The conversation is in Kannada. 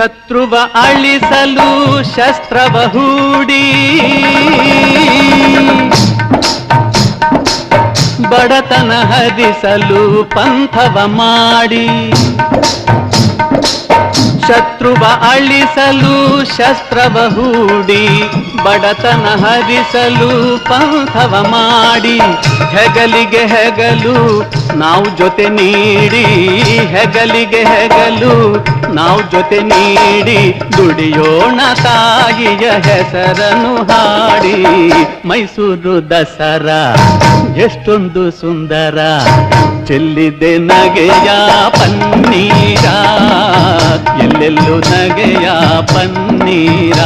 ಶತ್ರುವ ಅಳಿಸಲು ಶಸ್ತ್ರವ ಹೂಡಿ. ಬಡತನ ಹರಿಸಲು ಪಂಥವ ಮಾಡಿ. ಶತ್ರುವ ಅಳಿಸಲು ಶಸ್ತ್ರವ ಹೂಡಿ. ಬಡತನ ಹರಿಸಲು ಪಂಥವ ಮಾಡಿ. ಹೆಗಲಿಗೆ ಹೆಗಲು ನಾವು ಜೊತೆ ನೀಡಿ ಹೆಗಲಿಗೆ ಹೆಗಲು, ನಾವು ಜೊತೆ ನೀಡಿ ದುಡಿಯೋಣ ತಾಯಿಯ ಹೆಸರನ್ನು ಹಾಡಿ. ಮೈಸೂರು ದಸರಾ ಎಷ್ಟೊಂದು ಸುಂದರ, ಚೆಲ್ಲಿದೆ ನಗೆಯ ಪನ್ನೀರ. ಎಲ್ಲೆಲ್ಲೂ ನಗೆಯ ಪನ್ನೀರ.